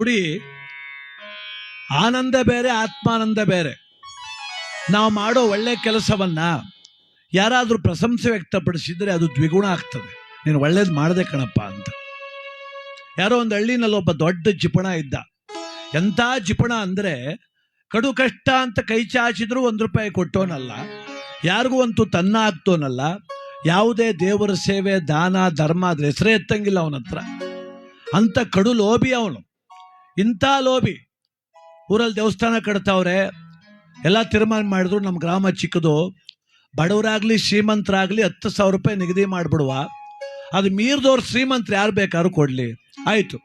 ನೋಡಿ ಆನಂದ ಬೇರೆ, ಆತ್ಮಾನಂದ ಬೇರೆ. ನಾವು ಮಾಡೋ ಒಳ್ಳೆ ಕೆಲಸವನ್ನ ಯಾರಾದರೂ ಪ್ರಶಂಸೆ ವ್ಯಕ್ತಪಡಿಸಿದ್ರೆ ಅದು ದ್ವಿಗುಣ ಆಗ್ತದೆ. ನೀನು ಒಳ್ಳೇದು ಮಾಡದೆ ಕಣಪ್ಪ ಅಂತ. ಯಾರೋ ಒಂದು ಹಳ್ಳಿನಲ್ಲಿ ಒಬ್ಬ ದೊಡ್ಡ ಜಿಪಣ ಇದ್ದ. ಎಂಥ ಜಿಪಣ ಅಂದ್ರೆ, ಕಡು ಕಷ್ಟ ಅಂತ ಕೈ ಚಾಚಿದ್ರು ಒಂದು ರೂಪಾಯಿ ಕೊಟ್ಟೋನಲ್ಲ, ಯಾರಿಗೂ ಅಂತೂ ತನ್ನ ಆಗ್ತೋನಲ್ಲ, ಯಾವುದೇ ದೇವರ ಸೇವೆ, ದಾನ, ಧರ್ಮ ಅದ್ರ ಹೆಸರೇ ಎತ್ತಂಗಿಲ್ಲ ಅವನ ಹತ್ರ ಅಂತ ಕಡು ಲೋಭಿ ಅವನು. ಇಂಥ ಲೋಭಿ. ಊರಲ್ಲಿ ದೇವಸ್ಥಾನ ಕಟ್ತಾವ್ರೆ, ಎಲ್ಲ ತೀರ್ಮಾನ ಮಾಡಿದ್ರು, ನಮ್ಮ ಗ್ರಾಮ ಚಿಕ್ಕದು. ಬಡವರಾಗ್ಲಿ, ಶ್ರೀಮಂತರಾಗ್ಲಿ ಹತ್ತು ಸಾವಿರ ರೂಪಾಯಿ ನಿಗದಿ ಮಾಡಿಬಿಡುವ. ಅದು ಮೀರ್ದವ್ರು ಶ್ರೀಮಂತರು ಯಾರು ಬೇಕಾದ್ರೂ ಕೊಡ್ಲಿ. ಆಯಿತು.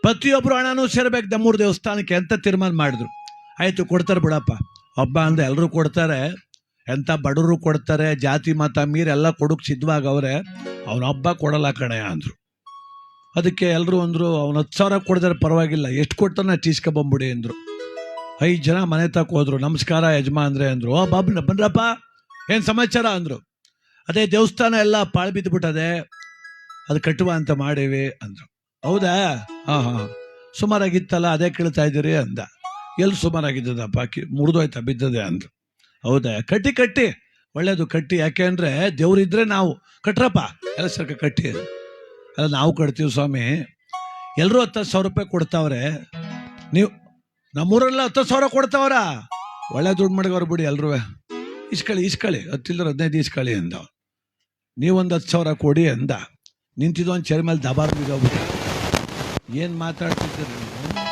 ಪ್ರತಿಯೊಬ್ಬರು ಹಣನೂ ಸೇರ್ಬೇಕು ನಮ್ಮೂರು ದೇವಸ್ಥಾನಕ್ಕೆ ಅಂತ ತೀರ್ಮಾನ ಮಾಡಿದ್ರು. ಆಯಿತು, ಕೊಡ್ತಾರೆ ಬಿಡಪ್ಪ. ಹಬ್ಬ ಅಂದ್ರೆ ಎಲ್ಲರೂ ಕೊಡ್ತಾರೆ. ಎಂಥ ಬಡವರು ಕೊಡ್ತಾರೆ, ಜಾತಿ, ಮತ, ಮೀರ್ ಎಲ್ಲ ಕೊಡಕ್ ಸಿದ್ಧವಾಗವ್ರೆ. ಅವನ ಹಬ್ಬ ಕೊಡಲ್ಲ ಕಣೆ ಅಂದ್ರು. ಅದಕ್ಕೆ ಎಲ್ಲರೂ ಅಂದರು, ಅವ್ನು ಹತ್ತು ಸಾವಿರ ಕೊಡಿದ್ರೆ, ಪರವಾಗಿಲ್ಲ. ಎಷ್ಟು ಕೊಡ್ತಾನೆ ತೀಸ್ಕೊಬಂಬಿಡಿ ಅಂದರು. ಐದು ಜನ ಮನೆ ತಕ್ಕ ಹೋದರು. ನಮಸ್ಕಾರ ಯಜಮಾ ಅಂದರೆ. ಅಂದರು ಓ ಬಾಬು ಬನ್ರಪ್ಪ. ಏನು ಸಮಾಚಾರ? ಅಂದರು. ಅದೇ ದೇವಸ್ಥಾನ ಎಲ್ಲ ಪಾಳು ಬಿದ್ದುಬಿಟ್ಟದೆ ಅದು ಕಟ್ಟುವ ಅಂತ ಮಾಡೀವಿ ಅಂದರು. ಹೌದಾ? ಹಾಂ ಹಾಂ ಸುಮಾರಾಗಿತ್ತಲ್ಲ, ಅದೇ ಕೇಳ್ತಾ ಇದ್ದೀರಿ ಅಂದ. ಎಲ್ಲಿ ಸುಮಾರಾಗಿದ್ದದಪ್ಪ, ಕಿ, ಮುರಿದೋಯ್ತಾ ಬಿದ್ದದೆ ಅಂದರು. ಹೌದಾ? ಕಟ್ಟಿ ಕಟ್ಟಿ. ಒಳ್ಳೇದು ಕಟ್ಟಿ. ಯಾಕೆ ಅಂದ್ರೆ ದೇವ್ರಿದ್ರೆ ನಾವು. ಕಟ್ರಪ್ಪ. ಎಲ್ಲ ಸರ್ಕ ಕಟ್ಟಿ ಅಲ್ಲ ನಾವು ಕಟ್ತೀವಿ ಸ್ವಾಮಿ. ಎಲ್ಲರೂ ಹತ್ತು ಸಾವಿರ ರೂಪಾಯಿ ಕೊಡ್ತಾವ್ರೆ. ನೀವು ನಮ್ಮೂರಲ್ಲ ಹತ್ತು ಸಾವಿರ ಕೊಡ್ತಾವ್ರ? ಒಳ್ಳೆ ದುಡ್ಡು ಮಾಡಿದವ್ರು ಬಿಡಿ ಎಲ್ಲರೂ ಇಸ್ಕಳಿ ಇಸ್ಕಳಿ. ಹತ್ತಿಲ್ಲರ ಹದಿನೈದು ಇಸ್ಕಳಿ ಅಂದ. ನೀವೊಂದು ಹತ್ತು ಸಾವಿರ ಕೊಡಿ ಅಂದ. ನಿಂತಿದ್ದು ಒಂದು ಚೇರ್ ಮೇಲೆ ದಬಾರ್ ಬಿದ್ದೋಗ್ಬಿಟ್ಟ ಏನು ಮಾತಾಡ್ತಿದ್ದೀರಿ ನೀವು?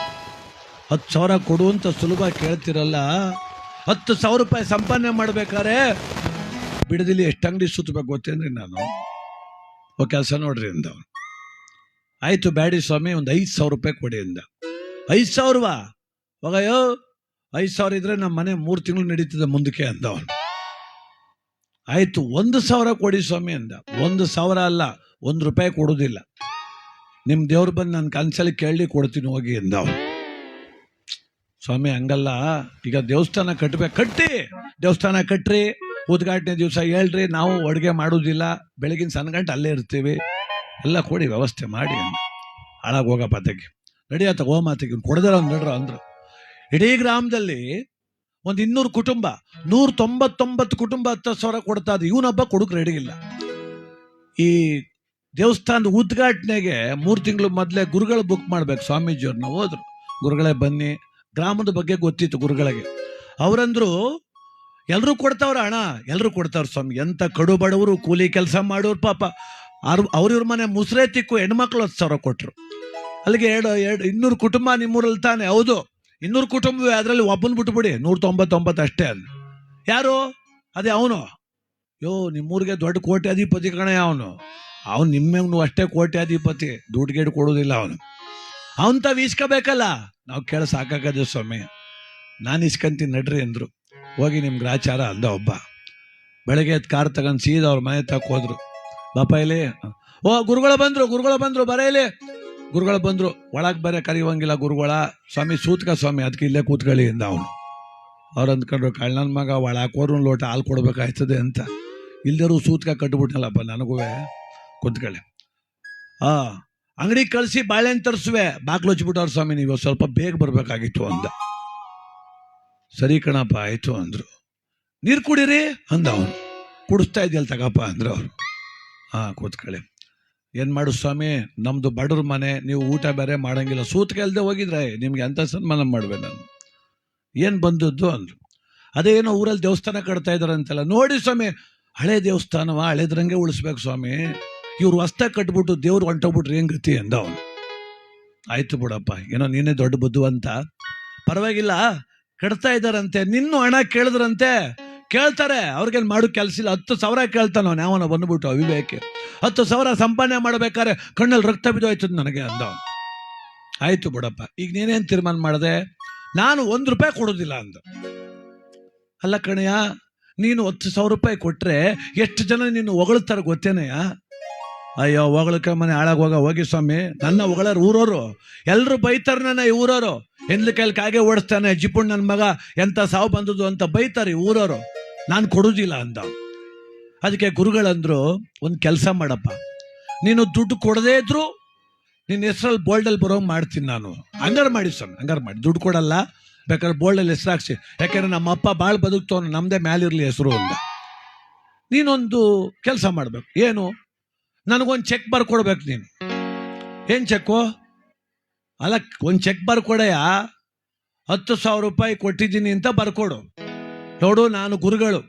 ಹತ್ತು ಸಾವಿರ ಕೊಡು ಅಂತ ಸುಲಭ ಕೇಳ್ತಿರಲ್ಲ. ಹತ್ತು ಸಾವಿರ ರೂಪಾಯಿ ಸಂಪಾದನೆ ಮಾಡ್ಬೇಕಾದ್ರೆ ಬಿಡದಿಲ್ಲಿ ಎಷ್ಟು ಅಂಗಡಿ ಸುತ್ತಬೇಕು ಗೊತ್ತೇನ್ರಿ ನಾನು? ಓ, ಕೆಲಸ ನೋಡ್ರಿ ಅಂದ ಅವ್ನು. ಆಯ್ತು ಬ್ಯಾಡಿ ಸ್ವಾಮಿ, ಒಂದು ಐದು ಸಾವಿರ ರೂಪಾಯಿ ಕೊಡಿ ಅಂದ. ಐದು ಸಾವಿರವಾ? ಹೋಗಯ್ಯೋ, ಐದು ಸಾವಿರ ಇದ್ರೆ ನಮ್ಮ ಮನೆ ಮೂರು ತಿಂಗಳು ನಡೀತದೆ ಮುಂದಕ್ಕೆ ಅಂದ ಅವನು. ಆಯ್ತು, ಒಂದು ಸಾವಿರ ಕೊಡಿ ಸ್ವಾಮಿ ಅಂದ. ಒಂದು ಸಾವಿರ ಅಲ್ಲ, ಒಂದು ರೂಪಾಯಿ ಕೊಡೋದಿಲ್ಲ. ನಿಮ್ಮ ದೇವ್ರು ಬಂದು ನನ್ನ ಕನ್ಸಲ್ಲಿ ಕೇಳಿ ಕೊಡ್ತೀನಿ ಹೋಗಿ ಅಂದ ಅವನು. ಸ್ವಾಮಿ, ಹಂಗಲ್ಲ, ಈಗ ದೇವಸ್ಥಾನ ಕಟ್ಟಬೇಕು ಕಟ್ಟಿ, ದೇವಸ್ಥಾನ ಕಟ್ಟ್ರಿ ಉದ್ಘಾಟನೆ ದಿವಸ ಹೇಳ್ರಿ, ನಾವು ಅಡುಗೆ ಮಾಡೋದಿಲ್ಲ, ಬೆಳಗಿನ ಸಣ್ಣ ಗಂಟೆ ಅಲ್ಲೇ ಇರ್ತೀವಿ. ಎಲ್ಲ ಕೊಡಿ ವ್ಯವಸ್ಥೆ ಮಾಡಿ ಅಂದ ಹಾಳಾಗಿ ಹೋಗಪ್ಪ ತೆಗಿ ನಡಿಯತ್ತ ಹೋಮಾತಿಗೆ ಕೊಡದಾರ ಒಂದು ನಡ್ರ ಅಂದ್ರು. ಇಡೀ ಗ್ರಾಮದಲ್ಲಿ ಒಂದು ಇನ್ನೂರು ಕುಟುಂಬ ನೂರ ತೊಂಬತ್ತೊಂಬತ್ತು ಕುಟುಂಬ ಹತ್ತು ಸಾವಿರ ಕೊಡ್ತಾ ಇದ್ದು ಇವನೊಬ್ಬ ಕೊಡಕ್ ರೆಡಿ ಇಲ್ಲ. ಈ ದೇವಸ್ಥಾನದ ಉದ್ಘಾಟನೆಗೆ ಮೂರು ತಿಂಗಳು ಮೊದಲೇ ಗುರುಗಳು ಬುಕ್ ಮಾಡ್ಬೇಕು. ಸ್ವಾಮೀಜಿಯವ್ರನ್ನ ಹೋದ್ರು. ಗುರುಗಳೇ ಬನ್ನಿ. ಗ್ರಾಮದ ಬಗ್ಗೆ ಗೊತ್ತಿತ್ತು ಗುರುಗಳಿಗೆ. ಅವರಂದ್ರು ಎಲ್ಲರೂ ಕೊಡ್ತಾವ್ರ ಹಣ ಎಲ್ಲರೂ ಕೊಡ್ತಾವ್ರ ಸ್ವಾಮಿ. ಎಂಥ ಕಡು ಬಡವರು ಕೂಲಿ ಕೆಲಸ ಮಾಡೋರು ಪಾಪ. ಅವ್ರಿವ್ರ ಮನೆ ಮುಸ್ರೆ ತಿಕ್ಕು ಹೆಣ್ಮಕ್ಳು ಹತ್ತು ಸಾವಿರ ಕೊಟ್ರು. ಅಲ್ಲಿಗೆ ಎರಡು ಎರಡು, ಇನ್ನೂರು ಕುಟುಂಬ ನಿಮ್ಮೂರಲ್ಲಿ ತಾನೆ. ಹೌದು. ಇನ್ನೂರು ಕುಟುಂಬವೇ, ಅದರಲ್ಲಿ ಒಬ್ಬನ ಬಿಟ್ಬಿಡಿ. ನೂರ ತೊಂಬತ್ತೊಂಬತ್ತು ಅಷ್ಟೇ ಅಲ್ಲಿ. ಯಾರು? ಅದೇ ಅವನು. ಯೋ, ನಿಮ್ಮೂರಿಗೆ ದೊಡ್ಡ ಕೋಟ್ಯಾಧಿಪತಿ ಕಣೆ ಅವನು. ಅವನು ನಿಮ್ಮನ್ನು ಅಷ್ಟೇ ಕೋಟ್ಯಾಧಿಪತಿ. ದುಡ್ಡು ಗೇಡು ಕೊಡೋದಿಲ್ಲ ಅವನು. ಅವನ್ ತಾವ್ ಇಸ್ಕೋಬೇಕಲ್ಲ ನಾವು ಕೇಳ ಸಾಕಾಗದೆ ಸ್ವಾಮಿ. ನಾನು ಇಸ್ಕಂತೀನಿ ನಡ್ರಿ ಅಂದ್ರು. ಹೋಗಿ ನಿಮ್ಗೆ ಆಚಾರ ಅಂದ ಒಬ್ಬ. ಬೆಳಗ್ಗೆ ಎದ್ದು ಕಾರ್ ತಗೊಂಡು ಸೀದಾ ಅವ್ರ ಮನೆ ತಕ್ಕ ಹೋದ್ರು. ಬಾಪ ಇಲ್ಲಿ. ಓ, ಗುರುಗಳು ಬಂದ್ರು ಗುರುಗಳು ಬಂದ್ರು, ಬರ ಇಲ್ಲಿ. ಗುರುಗಳು ಬಂದ್ರು, ಒಳಗೆ ಬರೆ ಕರಿವಂಗಿಲ್ಲ ಗುರುಗಳ. ಸ್ವಾಮಿ, ಸೂತ್ಕ ಸ್ವಾಮಿ ಅದಕ್ಕೆ ಇಲ್ಲೇ ಕೂತ್ಕೊಳ್ಳಿ ಅಂದ ಅವನು. ಅವ್ರು ಅಂದ್ಕೊಂಡ್ರು, ಕಳ್ಳನ ಮಗ ಒಳ ಲೋಟ ಹಾಲು ಕೊಡ್ಬೇಕಾಯ್ತದೆ ಅಂತ. ಇಲ್ದರೂ ಸೂತ್ಕ ಕಟ್ಬಿಟ್ನಲ್ಲಪ್ಪ ನನಗೂ. ಕೂತ್ಕೊಳ್ಳಿ. ಆ, ಅಂಗಡಿ ಕಳಿಸಿ ಬಾಳೆಹಣ್ಣು ತರಿಸುವೆ. ಬಾಗ್ಲು ಹಚ್ಬಿಟ್ಟವ್ರ ಸ್ವಾಮಿ ನೀವು, ಸ್ವಲ್ಪ ಬೇಗ ಬರ್ಬೇಕಾಗಿತ್ತು ಅಂದ. ಸರಿ ಕಣಪ್ಪ, ಆಯ್ತು ಅಂದ್ರು. ನೀರು ಕುಡೀರಿ ಅಂದ ಅವನು. ಕುಡಿಸ್ತಾ ಇದೆಯಲ್ಲ ತಗಪ್ಪ ಅಂದ್ರು ಅವ್ರು. ಹಾ ಕೂತ್ಕೊಳ್ಳಿ. ಏನ್ ಮಾಡು ಸ್ವಾಮಿ, ನಮ್ದು ಬಡವ್ರ ಮನೆ, ನೀವು ಊಟ ಬೇರೆ ಮಾಡಂಗಿಲ್ಲ. ಸೂತ್ ಇಲ್ದೆ ಹೋಗಿದ್ರೆ ನಿಮ್ಗೆ ಎಂತ ಸನ್ಮಾನ ಮಾಡ್ಬೇ ನಾನು? ಏನ್ ಬಂದದ್ದು ಅಂದ್ರು. ಅದೇನೋ ಊರಲ್ಲಿ ದೇವಸ್ಥಾನ ಕಟ್ತಾ ಇದಾರೆ ಅಂತೆಲ್ಲ. ನೋಡಿ ಸ್ವಾಮಿ, ಹಳೆ ದೇವಸ್ಥಾನವ, ಹಳೆದ್ರಂಗೆ ಉಳಿಸ್ಬೇಕು ಸ್ವಾಮಿ. ಇವ್ರು ಹೊಸ್ತಾಗ ಕಟ್ಬಿಟ್ಟು ದೇವ್ರು ಹೊಂಟೋಗ್ಬಿಟ್ರೆ ಏನ್ ಗತಿ ಅಂದ ಅವನು. ಆಯ್ತು ಬಿಡಪ್ಪ, ಏನೋ ನೀನೇ ದೊಡ್ಡ ಬುದ್ಧಿವಂತ. ಪರವಾಗಿಲ್ಲ, ಕಟ್ತಾ ಇದಾರಂತೆ. ನಿನ್ನೂ ಹಣ ಕೇಳಿದ್ರಂತೆ. ಕೇಳ್ತಾರೆ. ಅವ್ರಿಗೇನು ಮಾಡೋ ಕೆಲಸ ಇಲ್ಲ. ಹತ್ತು ಸಾವಿರ ಕೇಳ್ತಾನ ಅವನು. ಯಾವನ ಬಂದ್ಬಿಟ್ಟು ಅವಿವೇಕೆ. ಹತ್ತು ಸಾವಿರ ಸಂಪಾದನೆ ಮಾಡ್ಬೇಕಾದ್ರೆ ಕಣ್ಣಲ್ಲಿ ರಕ್ತ ಬಿದ್ದೋಯ್ತದ ನನಗೆ ಅಂದ ಆಯಿತು ಬಿಡಪ್ಪ. ಈಗ ನೀನೇನ್ ತೀರ್ಮಾನ ಮಾಡಿದೆ? ನಾನು ಒಂದು ರೂಪಾಯಿ ಕೊಡೋದಿಲ್ಲ ಅಂದ. ಅಲ್ಲ ಕಣಯ್ಯ, ನೀನು ಹತ್ತು ಸಾವಿರ ರೂಪಾಯಿ ಕೊಟ್ರೆ ಎಷ್ಟು ಜನ ನೀನು ಹೊಗಳ್ತಾರೆ ಗೊತ್ತೇನಯ್ಯ? ಅಯ್ಯೋ ಹೊಗಳಕ್ಕೆ ಮನೆ ಹಾಳಾಗಿ ಹೋಗ. ಸ್ವಾಮಿ, ನನ್ನ ಹೊಗಳರು ಊರೋರು ಎಲ್ಲರೂ ಬೈತಾರೆ ನನ್ನ ಈ ಊರೋರು ಹೆಣ್ಲ ಕೈಲಿ ಕಾಗೆ ಓಡಿಸ್ತಾನೆ. ಜಿಪುಣ್ ನನ್ನ ಮಗ ಎಂಥ ಸಾವು ಬಂದದ್ದು ಅಂತ ಬೈತಾರೆ ಈ ಊರೋರು ನಾನು ಕೊಡೋದಿಲ್ಲ ಅಂದ. ಅದಕ್ಕೆ ಗುರುಗಳಂದ್ರು, ಒಂದು ಕೆಲಸ ಮಾಡಪ್ಪ. ನೀನು ದುಡ್ಡು ಕೊಡದೇ ಇದ್ರು ನಿನ್ನ ಹೆಸರಲ್ಲಿ ಬೋಲ್ಡಲ್ಲಿ ಬರೋಂಗೆ ಮಾಡ್ತೀನಿ ನಾನು. ಹಂಗಾರು ಮಾಡಿ ಸರ್, ಹಂಗಾರು ಮಾಡಿ. ದುಡ್ಡು ಕೊಡಲ್ಲ, ಬೇಕಾದ್ರೆ ಬೋಲ್ಡಲ್ಲಿ ಹೆಸರು ಹಾಕ್ಸಿ. ಯಾಕಂದ್ರೆ ನಮ್ಮ ಅಪ್ಪ ಭಾಳ ಬದುಕ್ತವನು ನಮ್ಮದೇ ಮ್ಯಾಲಿರಲಿ ಹೆಸರು ಅಂತ ನೀನೊಂದು ಕೆಲಸ ಮಾಡಬೇಕು. ಏನು? ನನಗೊಂದು ಚೆಕ್ ಬರ್ಕೊಡ್ಬೇಕು ನೀನು. ಏನು ಚೆಕ್ಕು? ಅಲ್ಲ, ಒಂದು ಚೆಕ್ ಬರ್ಕೊಡೆಯ ಹತ್ತು ಸಾವಿರ ರೂಪಾಯಿ ಕೊಟ್ಟಿದ್ದೀನಿ ಅಂತ ಬರ್ಕೊಡು. ನೋಡು, ನಾನು ಗುರುಗಳು.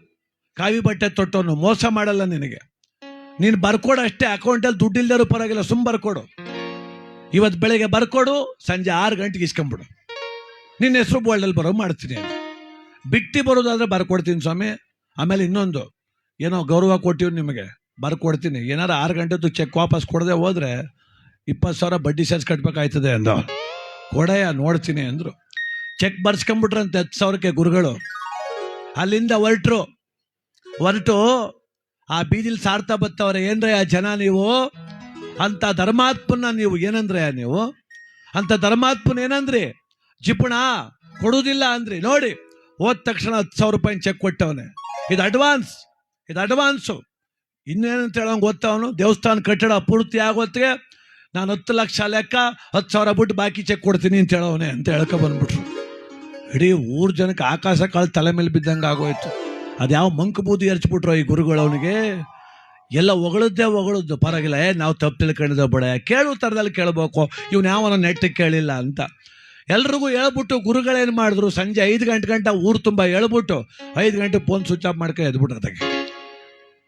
ಕಾವಿ ಬಟ್ಟೆ ತೊಟ್ಟವನು ಮೋಸ ಮಾಡಲ್ಲ ನಿನಗೆ. ನೀನು ಬರ್ಕೊಡು ಅಷ್ಟೇ, ಅಕೌಂಟಲ್ಲಿ ದುಡ್ಡು ಇಲ್ದಿರೋ ಪರವಾಗಿಲ್ಲ, ಸುಮ್ ಬರ್ಕೊಡು. ಇವತ್ತು ಬೆಳಗ್ಗೆ ಬರ್ಕೊಡು, ಸಂಜೆ ಆರು ಗಂಟೆಗೆ ಇಸ್ಕೊಂಬಿಡು. ನಿನ್ನ ಹೆಸರು ಬೋಲ್ಡಲ್ಲಿ ಬರೋ ಮಾಡ್ತೀನಿ ಬಿಟ್ಟು ಬರೋದಾದ್ರೆ ಬರ್ಕೊಡ್ತೀನಿ ಸ್ವಾಮಿ. ಆಮೇಲೆ ಇನ್ನೊಂದು, ಏನೋ ಗೌರವ ಕೊಟ್ಟಿವ್ ನಿಮಗೆ, ಬರ್ಕೊಡ್ತೀನಿ. ಏನಾರು ಆರು ಗಂಟೆದು ಚೆಕ್ ವಾಪಸ್ ಕೊಡದೆ ಹೋದ್ರೆ ಇಪ್ಪತ್ತು ಸಾವಿರ ಬಡ್ಡಿ ಸೇರ್ಸ್ ಕಟ್ಬೇಕಾಯ್ತದೆ ಅಂದ ಕೊಡೆಯ ನೋಡ್ತೀನಿ ಅಂದರು. ಚೆಕ್ ಬರ್ಸ್ಕೊಂಬಿಟ್ರಂತೆ ಹತ್ತು ಸಾವಿರಕ್ಕೆ ಗುರುಗಳು. ಅಲ್ಲಿಂದ ಹೊರಟ್ರು. ಹೊರಟು ಆ ಬೀದಿಲಿ ಸಾರ್ತಾ ಬತ್ತವ್ರೆ ಏನ್ರೇ ಆ ಜನ ನೀವು? ಅಂತ ಧರ್ಮಾತ್ಮನ ನೀವು ಏನಂದ್ರೆ ನೀವು? ಅಂತ ಧರ್ಮಾತ್ಮನ ಏನಂದ್ರಿ? ಜಿಪುಣ, ಕೊಡುವುದಿಲ್ಲ ಅಂದ್ರಿ. ನೋಡಿ, ಹೋದ ತಕ್ಷಣ ಹತ್ತು ಸಾವಿರ ರೂಪಾಯಿ ಚೆಕ್ ಕೊಟ್ಟವನೆ. ಇದು ಅಡ್ವಾನ್ಸ್ ಇದು ಅಡ್ವಾನ್ಸು ಇನ್ನೇನಂತ ಹೇಳೋಂಗೆ ಗೊತ್ತವನು? ದೇವಸ್ಥಾನ ಕಟ್ಟಡ ಪೂರ್ತಿ ಆಗೋತ್ತಿಗೆ ನಾನು ಹತ್ತು ಲಕ್ಷ ಲೆಕ್ಕ, ಹತ್ತು ಸಾವಿರ ಬಿಟ್ಟು ಬಾಕಿ ಚೆಕ್ ಕೊಡ್ತೀನಿ ಅಂತ ಹೇಳೋವನೆ ಅಂತ ಹೇಳ್ಕೊ ಬಂದ್ಬಿಟ್ರು. ಇಡೀ ಊರ್ ಜನಕ್ಕೆ ಆಕಾಶ ಕಾಳು ತಲೆ ಮೇಲೆ ಬಿದ್ದಂಗೆ ಆಗೋಯ್ತು. ಅದ್ಯಾವ ಮಂಕು ಬೂದಿ ಎರಚ್ಬಿಟ್ರು ಈ ಗುರುಗಳು ಅವನಿಗೆ? ಎಲ್ಲ ಹೊಗಳದ್ದೇ ಹೊಗಳದ್ದು. ಪರವಾಗಿಲ್ಲ. ಏ, ನಾವು ತಪ್ಪು ತಿಳ್ಕೊಂಡಿದ್ದೆ ಬಡ. ಕೇಳು ಥರದಲ್ಲಿ ಕೇಳಬೇಕು. ಇವ್ನು ಯಾವನ ನೆಟ್ಟಿಗೆ ಕೇಳಿಲ್ಲ ಅಂತ. ಎಲ್ರಿಗೂ ಹೇಳ್ಬಿಟ್ಟು ಗುರುಗಳೇನು ಮಾಡಿದ್ರು? ಸಂಜೆ ಐದು ಗಂಟೆ ಗಂಟೆ ಊರು ತುಂಬ ಹೇಳ್ಬಿಟ್ಟು ಐದು ಗಂಟೆ ಫೋನ್ ಸ್ವಿಚ್ ಆಫ್ ಮಾಡ್ಕೊಂಡು ಎದ್ಬಿಟ್ರೆ ಅದಕ್ಕೆ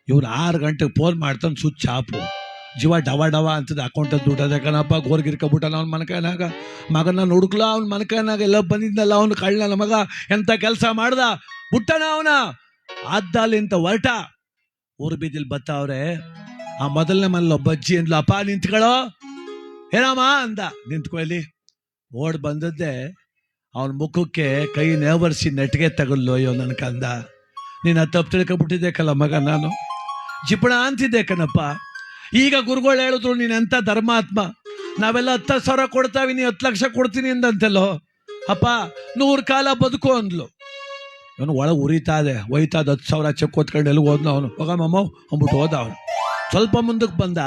ಇವ್ರು ಆರು ಗಂಟೆಗೆ ಫೋನ್ ಮಾಡ್ತಾನೆ ಸ್ವಿಚ್ ಆಫು ಜೀವ ಡವ ಡವ ಅಂತದ ಅಕೌಂಟ್ ದುಡ್ಡು ಅದೇ ಕಣಪ್ಪ ಗೋರ್ಗಿರ್ಕೊಬಿಟ್ಟಲ್ಲ ಅವ್ನ ಮನಕೈನಾಗ. ಮಗನ ಹುಡುಕ್ಲ ಅವ್ನ ಮನಕೈನಾಗ ಎಲ್ಲ ಬಂದಿದ್ನಲ್ಲ ಅವ್ನು ಕಳ್ಳನ ಮಗ. ಎಂತ ಕೆಲಸ ಮಾಡ್ದ? ಬಿಟ್ಟನ ಅವನ? ಅದ್ದಲ್ಲಿಂತ ಹೊರಟ. ಊರು ಬೀದಿಲ್ ಬತ್ತವ್ರೆ ಆ ಮೊದಲನೇ ಮನೇಲಿ ಒಬ್ಬ ಅಜ್ಜಿ ಅಂದ್ಲು, ಅಪ್ಪ, ನಿಂತ್ಕೊಳ್ಳೋ. ಏನಮ್ಮ? ಅಂದ. ನಿಂತ್ಕೊಳ್ಳಿ ಓಡ್ ಬಂದದ್ದೆ ಅವನ ಮುಖಕ್ಕೆ ಕೈ ನೇವರ್ಸಿ ನೆಟ್ಗೆ ತಗಲ್ಲು ಅಯ್ಯೋ ನನ್ನ ಕಂದ. ನೀನು ತಪ್ಪು ತಿಳ್ಕೊಬಿಟ್ಟಿದ್ದೆ ಕಲ್ಲ ಮಗ ನಾನು. ಜಿಪಣ ಅಂತಿದ್ದೆ ಕಣಪ್ಪ. ಈಗ ಗುರುಗಳು ಹೇಳಿದ್ರು, ನೀನು ಎಂತ ಧರ್ಮಾತ್ಮ? ನಾವೆಲ್ಲ ಹತ್ತು ಸಾವಿರ ಕೊಡ್ತಾವಿ, ನೀ ಹತ್ತು ಲಕ್ಷ ಕೊಡ್ತೀನಿ ಅಂದಂತೆಲ್ಲೋ? ಅಪ್ಪ, ನೂರು ಕಾಲ ಬದುಕು, ಅಂದ್ಲು. ಇವನು ಒಳಗೆ ಉರಿತಾ ಇದೆ ಒಯ್ತಾ ಹತ್ತು ಸಾವಿರ ಚೆಕ್ ಓದ್ಕೊಂಡು ಎಲ್ಲಿಗೆ ಹೋದ್ನ ಅವನು? ಹೋಗಮ್ಮ ಅಂದ್ಬಿಟ್ಟು ಹೋದ ಅವನು. ಸ್ವಲ್ಪ ಮುಂದಕ್ಕೆ ಬಂದ,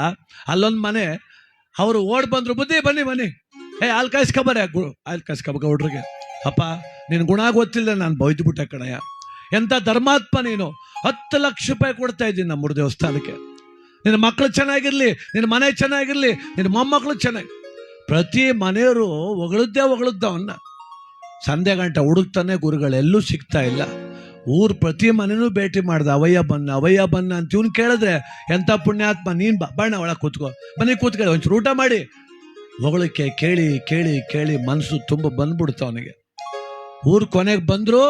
ಅಲ್ಲೊಂದು ಮನೆ, ಅವರು ಓಡ್ ಬಂದ್ರು ಬುದ್ಧಿ ಬನ್ನಿ ಬನ್ನಿ. ಏ, ಹಾಲು ಕಾಯಿಸ್ಕೊಬಾರೆ ಗುರು ಹಾಲು ಕಾಯಿಸ್ಕೊಬ ಹುಡ್ರಿಗೆ ಅಪ್ಪ ನಿನ್ನ ಗುಣ ಗೊತ್ತಿಲ್ಲ, ನಾನು ಬೈದ್ಬಿಟ್ಟೆ ಕಣಯ್ಯ. ಎಂಥ ಧರ್ಮಾತ್ಮ ನೀನು? ಹತ್ತು ಲಕ್ಷ ರೂಪಾಯಿ ಕೊಡ್ತಾ ಇದ್ದೀನಿ ನಮ್ಮ ದೇವಸ್ಥಾನಕ್ಕೆ. ನಿನ್ನ ಮಕ್ಕಳು ಚೆನ್ನಾಗಿರಲಿ, ನಿನ್ನ ಮನೆ ಚೆನ್ನಾಗಿರಲಿ, ನಿನ್ನ ಮೊಮ್ಮಕ್ಕಳು ಚೆನ್ನಾಗಿ. ಪ್ರತಿ ಮನೆಯವರು ಹೊಗಳದ್ದೇ ಹೊಗಳದ್ದವನ್ನ ಸಂಧ್ಯಾ ಗಂಟೆ ಹುಡುಕ್ತಾನೆ ಗುರುಗಳೆಲ್ಲೂ ಸಿಗ್ತಾ ಇಲ್ಲ. ಊರು ಪ್ರತಿ ಮನೆನೂ ಭೇಟಿ ಮಾಡ್ದ, ಅವಯ್ಯ ಬನ್ನ ಅವಯ್ಯ ಬನ್ನ ಅಂತ ಇವ್ನು ಕೇಳಿದ್ರೆ ಎಂಥ ಪುಣ್ಯಾತ್ಮ, ನೀನು ಬಾ ಬಣ್ಣ ಒಳಗೆ ಕೂತ್ಕೋ. ಬನ್ನಿ ಕೂತ್ಕೊಳ್ಳಿ ಒಂಚೂರು ಊಟ ಮಾಡಿ. ಹೊಗಳಿಕೆ ಕೇಳಿ ಕೇಳಿ ಕೇಳಿ ಮನಸ್ಸು ತುಂಬ ಬಂದ್ಬಿಡ್ತು ಅವನಿಗೆ. ಊರು ಕೊನೆಗೆ ಬಂದ್ರು,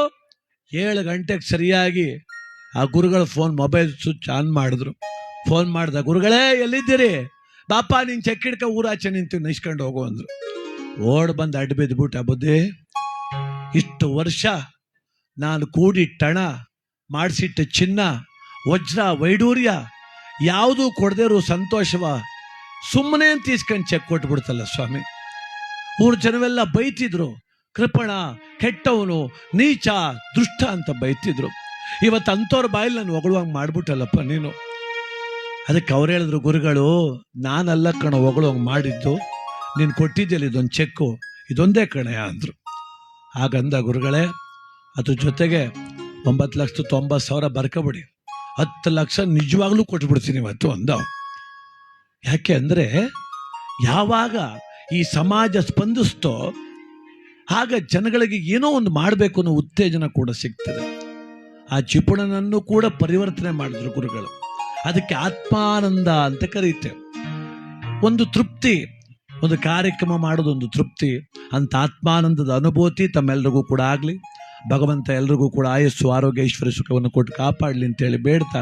ಏಳು ಗಂಟೆಗೆ ಸರಿಯಾಗಿ ಆ ಗುರುಗಳ ಫೋನ್ ಮೊಬೈಲ್ ಸ್ವಿಚ್ ಆನ್ ಮಾಡಿದ್ರು. ಫೋನ್ ಮಾಡ್ದ, ಗುರುಗಳೇ, ಎಲ್ಲಿದ್ದೀರಿ? ಬಾಪ ನಿನ್ ಚೆಕ್ ಹಿಡ್ಕ ಊರಾಚೆ ನಿಂತು ನೈಸ್ಕೊಂಡು ಹೋಗು, ಅಂದ್ರು. ಓಡ್ ಬಂದು ಅಡ್ಡ ಬಿದ್ಬಿಟ್ಟ ಬುದ್ಧಿ. ಇಷ್ಟು ವರ್ಷ ನಾನು ಕೂಡಿಟ್ಟಣ, ಮಾಡಿಸಿಟ್ಟ ಚಿನ್ನ, ವಜ್ರ, ವೈಡೂರ್ಯ, ಯಾವುದೂ ಕೊಡದೇರು ಸಂತೋಷವ ಸುಮ್ಮನೆ ಅಂತ ಇಸ್ಕೊಂಡು ಚೆಕ್ ಕೊಟ್ಬಿಡ್ತಲ್ಲ ಸ್ವಾಮಿ. ಊರು ಜನವೆಲ್ಲ ಬೈತಿದ್ರು, ಕೃಪಣ, ಕೆಟ್ಟವನು, ನೀಚ, ದುಷ್ಟ ಅಂತ ಬೈತಿದ್ರು. ಇವತ್ತು ಅಂಥವ್ರ ಬಾಯಲ್ಲಿ ನಾನು ಹೊಗಳುವಂಗೆ ಮಾಡ್ಬಿಟ್ಟಲ್ಲಪ್ಪ ನೀನು. ಅದಕ್ಕೆ ಅವ್ರು ಹೇಳಿದ್ರು, ಗುರುಗಳು, ನಾನಲ್ಲ ಕಣ ಹೊಗಳುವಂಗೆ ಮಾಡಿದ್ದು. ನೀನು ಕೊಟ್ಟಿದ್ದೆಲ್ಲ ಇದೊಂದು ಚೆಕ್ಕು, ಇದೊಂದೇ ಕಣಯ ಅಂದರು. ಹಾಗಂದ ಗುರುಗಳೇ, ಅದ್ರ ಜೊತೆಗೆ ಒಂಬತ್ತು ಲಕ್ಷ ತೊಂಬತ್ತು ಸಾವಿರ ಬರ್ಕೊಬಿಡಿ. ಹತ್ತು ಲಕ್ಷ ನಿಜವಾಗ್ಲೂ ಕೊಟ್ಬಿಡ್ತೀನಿ ಇವತ್ತು ಅಂದ ಯಾಕೆ ಅಂದರೆ, ಯಾವಾಗ ಈ ಸಮಾಜ ಸ್ಪಂದಿಸ್ತೋ, ಆಗ ಜನಗಳಿಗೆ ಏನೋ ಒಂದು ಮಾಡಬೇಕು ಅನ್ನೋ ಉತ್ತೇಜನ ಕೂಡ ಸಿಗ್ತದೆ. ಆ ಚಿಪುಣನನ್ನು ಕೂಡ ಪರಿವರ್ತನೆ ಮಾಡಿದ್ರು ಗುರುಗಳು. ಅದಕ್ಕೆ ಆತ್ಮಾನಂದ ಅಂತ ಕರೀತೇವೆ ಒಂದು ತೃಪ್ತಿ, ಒಂದು ಕಾರ್ಯಕ್ರಮ ಮಾಡೋದೊಂದು ತೃಪ್ತಿ, ಅಂತ ಆತ್ಮಾನಂದದ ಅನುಭೂತಿ ತಮ್ಮೆಲ್ಲರಿಗೂ ಕೂಡ ಆಗಲಿ. ಭಗವಂತ ಎಲ್ರಿಗೂ ಕೂಡ ಆಯಸ್ಸು, ಆರೋಗ್ಯ, ಐಶ್ವರ್ಯ, ಸುಖವನ್ನು ಕೊಟ್ಟು ಕಾಪಾಡಲಿ ಅಂತೇಳಿ ಬೇಡ್ತಾ